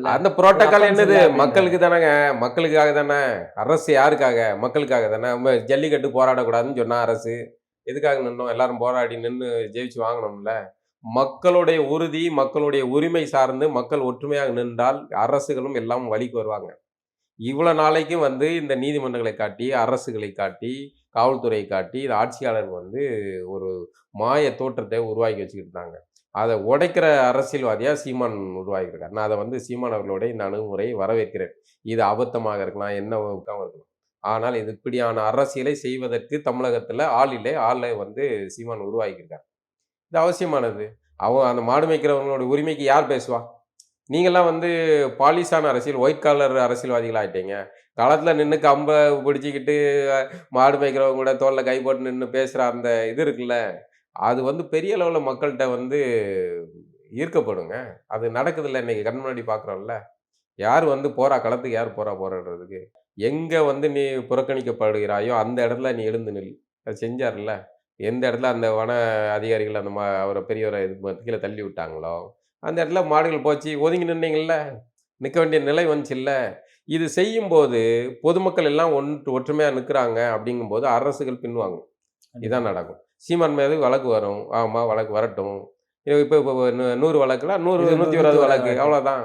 இல்ல அந்த புரோட்டோக்கால் என்னது. மக்களுக்கு தானேங்க. மக்களுக்காக தானே. அரசு யாருக்காக? மக்களுக்காக தானே. ஜல்லிக்கட்டு போராடக்கூடாதுன்னு சொன்னா அரசு. எதுக்காக நின்னோம்? எல்லாரும் போராடி நின்று ஜெயிச்சு வாங்கணும்ல. மக்களுடைய உறுதி மக்களுடைய உரிமை சார்ந்து மக்கள் ஒற்றுமையாக நின்றால் அரசுகளும் எல்லாம் வழிக்கு வருவாங்க. இவ்வளோ நாளைக்கும் வந்து இந்த நீதிமன்றங்களை காட்டி அரசுகளை காட்டி காவல்துறையை காட்டி இந்த ஆட்சியாளர் வந்து ஒரு மாய தோற்றத்தை உருவாக்கி வச்சுக்கிட்டு இருந்தாங்க அதை உடைக்கிற அரசியல்வாதியாக சீமான் உருவாகியிருக்கார் நான் அதை வந்து சீமான் அவர்களுடைய இந்த அணுகுமுறையை வரவேற்கிறேன். இது அபத்தமாக இருக்கலாம் என்ன இருக்கலாம். ஆனால் இது இப்படியான அரசியலை செய்வதற்கு தமிழகத்தில் ஆள் இல்லை. ஆளை வந்து சீமான் உருவாக்கியிருக்கார். இது அவசியமானது. அவன் அந்த மாடு மேய்க்கிறவங்களோட உரிமைக்கு யார் பேசுவா? நீங்கள்லாம் வந்து பாலிசான அரசியல் ஒயிட் காலர் அரசியல்வாதிகள் ஆகிட்டீங்க களத்தில் நின்று கம்பை பிடிச்சிக்கிட்டு மாடு மேய்க்கிறவங்க கூட தோலில் கை போட்டு நின்று பேசுகிற அந்த இது இருக்குல்ல அது வந்து பெரிய அளவில் மக்கள்கிட்ட வந்து ஈர்க்கப்படுங்க. அது நடக்குதுல்ல இன்னைக்கு கண் முன்னாடி பார்க்குறோம்ல யார் வந்து போகிறா களத்துக்கு யார் போகிறா போராடுறதுக்கு எங்கே வந்து நீ புறக்கணிக்கப்படுகிறாயோ அந்த இடத்துல நீ எழுந்து நில். அது செஞ்சார்ல எந்த இடத்துல அந்த வன அதிகாரிகள் அந்த மா அவரை பெரியவரை இது கீழே தள்ளி விட்டாங்களோ அந்த இடத்துல மாடுகள் போச்சு. ஒதுங்கி நின்னீங்கல்ல நிற்க வேண்டிய நிலை வந்துச்சுல்ல. இது செய்யும்போது பொதுமக்கள் எல்லாம் ஒன்று ஒற்றுமையாக நிற்கிறாங்க அப்படிங்கும்போது அரசுகள் பின்வாங்கும் இதான் நடக்கும். சீமான் மீது வழக்கு வரும். ஆமாம் வழக்கு வரட்டும். இப்போ இப்போ நூறு வழக்குல நூறு நூற்றி இருபது வழக்கு. அவ்வளோதான்